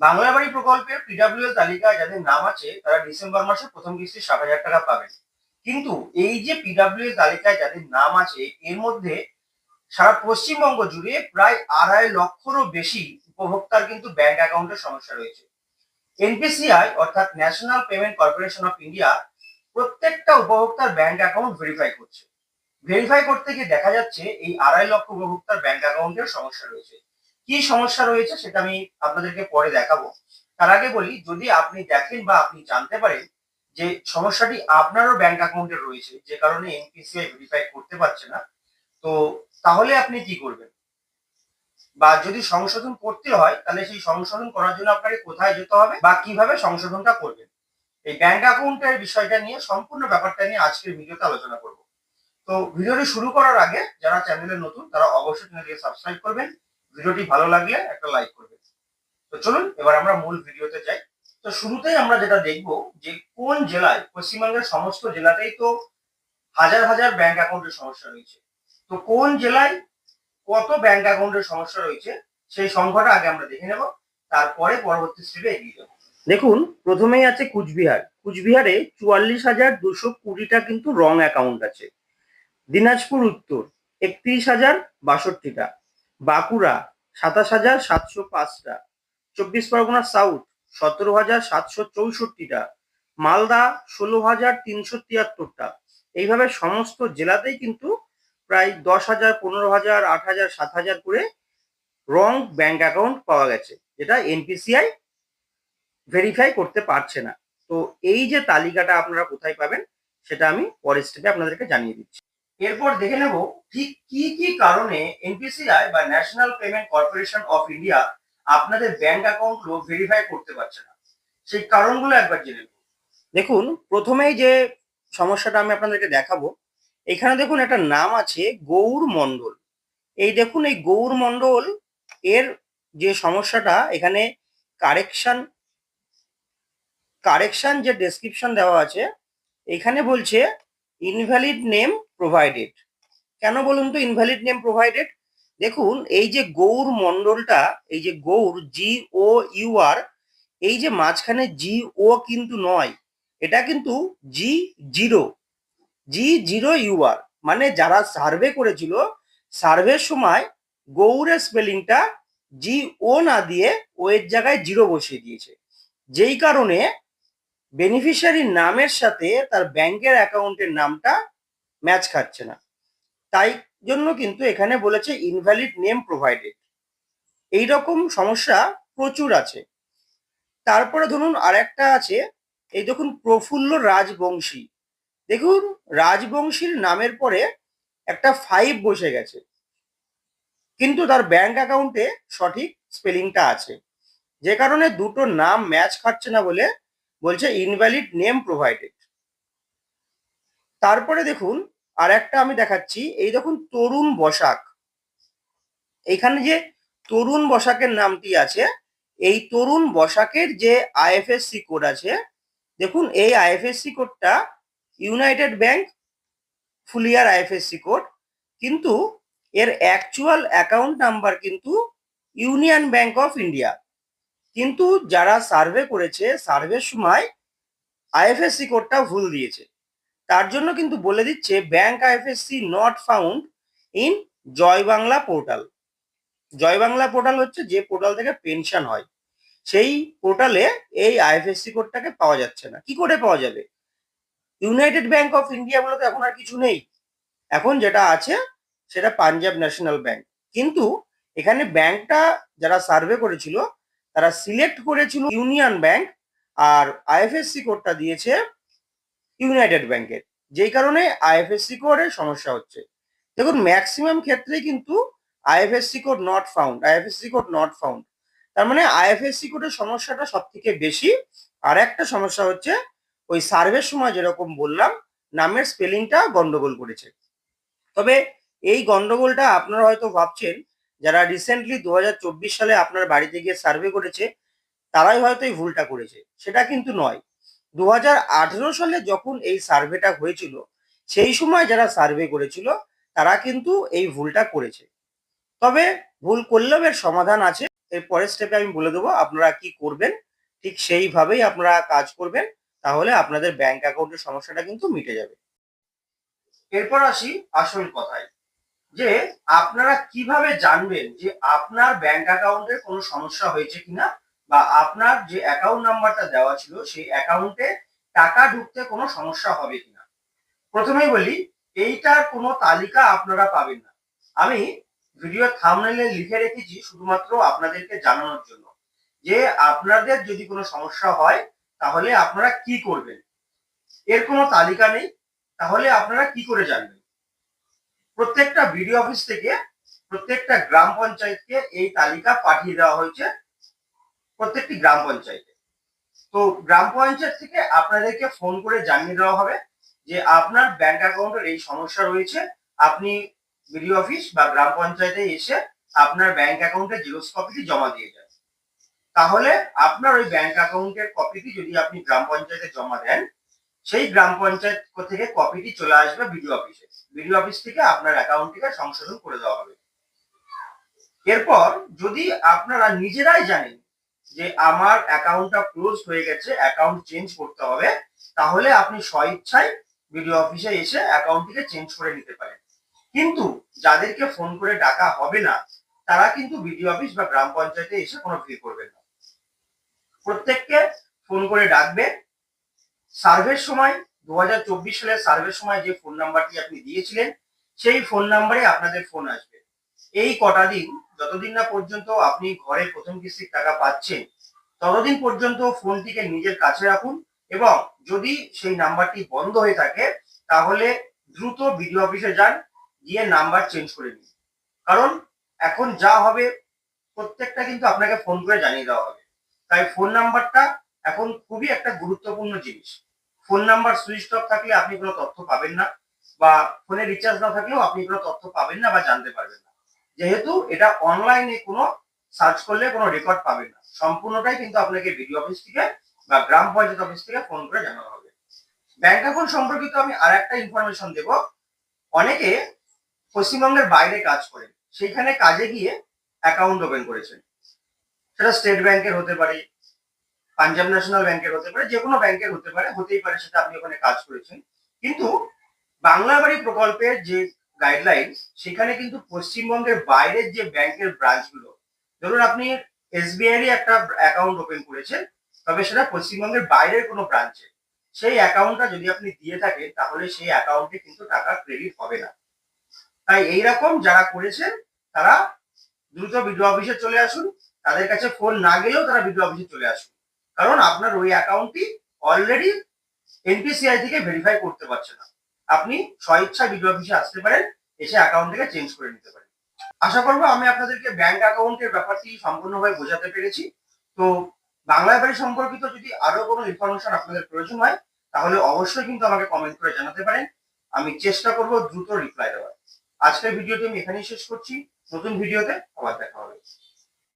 বাংলা বাড়ি প্রকল্পের পিডাব্লিউ তালিকায় যাদের নাম আছে, তারা ডিসেম্বর মাসে প্রথম কিস্তি ষাট হাজার টাকা পাবেন কিন্তু এই যে পিডাব্লিউ তালিকায় যাদের নাম আছে, এর মধ্যে সারা পশ্চিমবঙ্গ জুড়ে প্রায় আড়াই লক্ষরও বেশি উপভোক্তার কিন্তু ব্যাংক অ্যাকাউন্টের সমস্যা রয়েছে। এনপিসিআই অর্থাৎ national payment corporation of India প্রত্যেকটা উপভোক্তার ব্যাংক অ্যাকাউন্ট ভেরিফাই করছে। ভেরিফাই করতে গিয়ে দেখা যাচ্ছে, এই আড়াই লক্ষ উপভোক্তার ব্যাংক অ্যাকাউন্টের সমস্যা রয়েছে। কি সমস্যা রয়েছে সেটা আমি আপনাদেরকে পরে দেখাবো। তার আগে বলি, যদি আপনি দেখেন বা আপনি জানতে পারেন যে সমস্যাটি আপনারও ব্যাংক অ্যাকাউন্টে রয়েছে, যে কারণে এনপিসিআই ভেরিফাই করতে পারছে না, তো তাহলে আপনি কি করবেন? বা যদি সংশোধন করতে হয়, তাহলে সেই সংশোধন করার জন্য আপনাকে কোথায় যেতে হবে বা কীভাবে সংশোধনটা করবেন? এই ব্যাংক অ্যাকাউন্টের বিষয়টা নিয়ে সম্পূর্ণ ব্যাপারটা নিয়ে আজকের ভিডিওতে আলোচনা করব। তো ভিডিওটি শুরু করার আগে, যারা চ্যানেলে নতুন, তারা অবশ্যই সাবস্ক্রাইব করবেন ভিডিওটি ভালো লাগলে একটা লাইক করবেন তো চলুন, এবার আমরা মূল ভিডিওতে যাই। তো শুরুতেই আমরা যেটা দেখব যে কোন জেলায়, পশ্চিমবঙ্গের সমস্ত জেলাতেই তো হাজার হাজার ব্যাংক অ্যাকাউন্টের সমস্যা রয়েছে। তো কোন জেলায় কত ব্যাংক অ্যাকাউন্টের সমস্যা রয়েছে, সেই সংখ্যাটা আগে আমরা দেখে নেব। তারপরে পরবর্তী স্টেপে এগিয়ে যাব। দেখুন, প্রথমেই আছে কুচবিহার। কুচবিহারে চুয়াল্লিশ হাজার দুশো কুড়িটা কিন্তু রং অ্যাকাউন্ট আছে। দিনাজপুর উত্তর একত্রিশ হাজার বাষট্টিটা। বাঁকুড়া সাতাশ হাজার সাতশো পাঁচটা। চব্বিশ পরগনা সাউথ সতেরো হাজার সাতশো চৌষট্টিটা। মালদা ষোলো হাজার তিনশো তিয়াত্তরটা। এইভাবে সমস্ত জেলাতেই কিন্তু প্রায় দশ হাজার, পনেরো হাজার, আট হাজার, সাত হাজার করে রং ব্যাংক অ্যাকাউন্ট পাওয়া গেছে, যেটা এনপিসিআই ভেরিফাই করতে পারছে না। তো এই যে তালিকাটা আপনারা কোথায় পাবেন, সেটা আমি পরের স্টেপে আপনাদেরকে জানিয়ে দিচ্ছি। এরপর দেখে নেব ঠিক কি কি কারণে এনপিসিআই বা national payment corporation of India আপনাদের ব্যাংক অ্যাকাউন্টগুলো ভেরিফাই করতে পারছে না। সেই কারণগুলো একবার জেনে নেব। দেখুন, প্রথমেই যে সমস্যাটা আমি আপনাদেরকে দেখাবো, এখানে দেখুন একটা নাম আছে গৌর মণ্ডল। এই দেখুন, এই গৌর মণ্ডল এর যে সমস্যাটা, এখানে কারেকশন কারেকশন যে ডেসক্রিপশন দেওয়া আছে, এখানে বলছে ইনভ্যালিড নেম প্রোভাইডেড কেন বলুন তো ইনভ্যালিড নেম প্রোভাইডেড দেখুন, এই যে গৌর মণ্ডলটা, এই যে গৌর জি ও ইউ আর এই যে মাঝখানে জি ও কিন্তু নয়, এটা কিন্তু G zero G zero U R মানে যারা সার্ভে করেছিল সার্ভের সময় গৌরের স্পেলিংটা জি ও না দিয়ে ও এর জায়গায় জিরো বসিয়ে দিয়েছে। যেই কারণে বেনিফিশিয়ারির নামের সাথে তার ব্যাংকের অ্যাকাউন্টের নামটা ম্যাচ খাচ্ছে না। তাই জন্য কিন্তু এখানে বলেছে ইনভ্যালিড নেম প্রোভাইডেড এই রকম সমস্যা প্রচুর আছে। তারপরে ধরুন আরেকটা আছে, এই দেখুন প্রফুল্ল রাজবংশী। দেখুন রাজবংশীর নামের পরে একটা ফাইভ বসে গেছে। কিন্তু তার ব্যাংক অ্যাকাউন্টে সঠিক স্পেলিংটা আছে। যে কারণে দুটো নাম ম্যাচ খাচ্ছে না বলে বলছে ইনভ্যালিড নেম প্রোভাইডেড তারপরে দেখুন আর একটা আমি দেখাচ্ছি, এই দেখুন তরুণ বসাক। এখানে যে তরুণ বসাকের নামটি আছে, এই তরুণ বসাকের যে আইএফএসসি কোড আছে, দেখুন এই আইএফএসসি কোডটা ইউনাইটেড ব্যাংক ফুলিয়ার আইএফএসসি কোড, কিন্তু এর অ্যাকচুয়াল অ্যাকাউন্ট নাম্বার কিন্তু ইউনিয়ন ব্যাংক অফ ইন্ডিয়া। কিন্তু যারা সার্ভে করেছে, সার্ভের সময় আইএফএসসি কোডটা ভুল দিয়েছে। তার জন্য কিন্তু বলে দিচ্ছে bank IFSC not found in Joy Bangla portal Joy Bangla portal হচ্ছে যে পোর্টাল থেকে পেনশন হয়। সেই পোর্টালে এই আইএফএসসি কোডটাকে পাওয়া যাচ্ছে না। কি করে পাওয়া যাবে? ইউনাইটেড ব্যাংক অফ ইন্ডিয়া বলে তো এখন আর কিছু নেই। এখন যেটা আছে সেটা পাঞ্জাব ন্যাশনাল ব্যাংক কিন্তু এখানে ব্যাংকটা যারা সার্ভে করেছিল, তারা সিলেক্ট করেছিল ইউনিয়ন ব্যাংক আর আইএফএসসি কোডটা দিয়েছে ইউনাইটেড ব্যাংকের যেই কারণে আইএফএসসি কোডের সমস্যা হচ্ছে। দেখুন ম্যাক্সিমাম ক্ষেত্রেই কিন্তু IFSC code not found IFSC code not found তার মানে আইএফএসসি কোডের সমস্যাটা সব থেকে বেশি। আর একটা সমস্যা হচ্ছে, ওই সার্ভের সময় যেরকম বললাম, নামের স্পেলিংটা গন্ডগোল করেছে। তবে এই গন্ডগোলটা আপনারা হয়তো ভাবছেন, যারা রিসেন্টলি দু হাজার চব্বিশ সালে আপনার বাড়িতে গিয়ে সার্ভে করেছে, তারাই হয়তো এই ভুলটা করেছে। সেটা কিন্তু নয়। দু হাজার আঠারো সালে যখন এই সার্ভেটা হয়েছিল, সেই সময় যারা সার্ভে করেছিল, তারা কিন্তু এই ভুলটা করেছে। তবে ভুল করলেও এর সমাধান আছে। এর পরের স্টেপে আমি বলে দেবো আপনারা কি করবেন, ঠিক সেইভাবেই আপনারা কাজ করবেন, তাহলে আপনাদের ব্যাংক অ্যাকাউন্টের সমস্যাটা কিন্তু মিটে যাবে। এরপর আসি আসল কথায়, যে আপনারা কীভাবে জানবেন যে আপনার ব্যাংক অ্যাকাউন্টের কোনো সমস্যা হয়েছে কিনা? বা আপনার যে অ্যাকাউন্ট নাম্বারটা দেওয়া ছিল সেই অ্যাকাউন্টে টাকা ঢুকতে কোনো সমস্যা হবে কিনা? প্রথমেই বলি, এইটার কোনো তালিকা আপনারা পাবেন না। আমি ভিডিও থামনেলে লিখে রেখেছি শুধুমাত্র আপনাদেরকে জানানোর জন্য। যে আপনাদের যদি কোনো সমস্যা হয়, তাহলে আপনারা কি করবেন? এর কোনো তালিকা নেই, তাহলে আপনারা কি করে জানবেন? প্রত্যেকটা বিডিও অফিস থেকে প্রত্যেকটা গ্রাম পঞ্চায়েতকে এই তালিকা পাঠিয়ে দেওয়া হয়েছে। প্রত্যেকটি গ্রাম পঞ্চায়েতে। তো গ্রাম পঞ্চায়েত থেকে আপনাদেরকে ফোন করে জানিয়ে দেওয়া হবে যে আপনার ব্যাংক অ্যাকাউন্টের এই সমস্যা রয়েছে। আপনি বিডিও অফিস বা গ্রাম পঞ্চায়েতে এসে আপনার ব্যাংক অ্যাকাউন্টের জেরক্স কপিটি জমা দিয়ে যান তাহলে আপনার ওই ব্যাংক অ্যাকাউন্টের কপিটি যদি আপনি গ্রাম পঞ্চায়েতে জমা দেন, সেই গ্রাম পঞ্চায়েত থেকে কপিটি চলে আসবে বিডিও অফিসে বিডিও অফিস থেকে আপনার অ্যাকাউন্টটিকে সংশোধন করে দেওয়া হবে। এরপর যদি আপনারা নিজেরাই জানেন যে আমার অ্যাকাউন্টটা ক্লোজ হয়ে গেছে অ্যাকাউন্ট চেঞ্জ করতে হবে, তাহলে আপনি স্বইচ্ছায় বিডিও অফিসে এসে অ্যাকাউন্টটিকে চেঞ্জ করে নিতে পারেন। কিন্তু যাদেরকে ফোন করে ডাকা হবে না, তারা কিন্তু বিডিও অফিস বা গ্রাম পঞ্চায়েতে এসে কোনো ভিড় করবেন না। প্রত্যেককে ফোন করে ডাকবে। সার্ভের সময় দু হাজার চব্বিশ সালের সার্ভের সময় যে ফোন নাম্বারটি আপনি দিয়েছিলেন, সেই ফোন নাম্বারে আপনাদের ফোন আসবে। এই কটা দিন যতদিন না পর্যন্ত আপনি ঘরে প্রথম কিস্তির টাকা পাচ্ছেন, ততদিন পর্যন্ত ফোনটিকে নিজের কাছে রাখুন এবং যদি সেই নাম্বারটি বন্ধ হয়ে থাকে, তাহলে দ্রুত বিডিও অফিসে যান, গিয়ে নাম্বার চেঞ্জ করে নিন। কারণ এখন যা হবে, প্রত্যেকটা কিন্তু আপনাকে ফোন করে জানিয়ে দেওয়া হবে। তাই ফোন নাম্বারটা এখন খুবই একটা গুরুত্বপূর্ণ জিনিস। ফোন নাম্বার সুইচ অফ থাকলে আপনি কোনো তথ্য পাবেন না বা ফোনে রিচার্জ না থাকলেও আপনি কোনো তথ্য পাবেন না বা জানতে পারবেন না। যেহেতু এটা অনলাইনে কোনো সার্চ করলে কোনো রেকর্ড পাবেন না। সম্পূর্ণটাই কিন্তু আপনাকে বিডিও অফিস থেকে বা গ্রাম পঞ্চায়েত অফিস থেকে ফোন করে জানানো হবে। ব্যাংক অ্যাকাউন্ট সম্পর্কিত আমি আর একটা ইনফরমেশন দেব। অনেকে পশ্চিমবঙ্গের বাইরে কাজ করেন, সেইখানে কাজে গিয়ে অ্যাকাউন্ট ওপেন করেছেন। সেটা স্টেট ব্যাংকের হতে পারে, পাঞ্জাব ন্যাশনাল ব্যাংকের হতে পারে, যে কোনো ব্যাংকের হতে পারে, হতেই পারে সেটা আপনি ওখানে কাজ করেছেন। কিন্তু বাংলা বাড়ি প্রকল্পের যে গাইডলাইন সেখানে কিন্তু পশ্চিমবঙ্গের বাইরের যে ব্যাংকের ব্রাঞ্চগুলো ধরুন আপনি এসবিআই একটা অ্যাকাউন্ট ওপেন করেছেন, তবে সেটা পশ্চিমবঙ্গের বাইরের কোনো ব্রাঞ্চে সেই অ্যাকাউন্টটা যদি আপনি দিয়ে থাকেন, তাহলে সেই অ্যাকাউন্টে কিন্তু টাকা ক্রেডিট হবে না। তাই এইরকম যারা করেছেন, তারা দ্রুত বিডিও অফিসে চলে আসুন। তাদের কাছে ফোন না গেলেও তারা বিডিও অফিসে চলে আসুন। কারণ আপনার ওই অ্যাকাউন্টটি অলরেডি এনপিসিআই থেকে ভেরিফাই করতে পারছে না। আপনি স্বইচ্ছা বিডিও অফিসে আসতে পারেন, এসে অ্যাকাউন্টটাকে চেঞ্জ করে নিতে পারেন। আশা করব আমি আপনাদেরকে ব্যাংক অ্যাকাউন্টের ব্যাপারটি সম্পূর্ণভাবে বোঝাতে পেরেছি। তো বাংলা বাড়ি সম্পর্কিত যদি আরও কোনো ইনফরমেশন আপনাদের প্রয়োজন হয়, তাহলে অবশ্যই কিন্তু আমাকে কমেন্ট করে জানাতে পারেন। আমি চেষ্টা করব দ্রুত রিপ্লাই দেওয়ার। আজকের ভিডিওটি আমি এখানেই শেষ করছি। নতুন ভিডিওতে আবার দেখা হবে।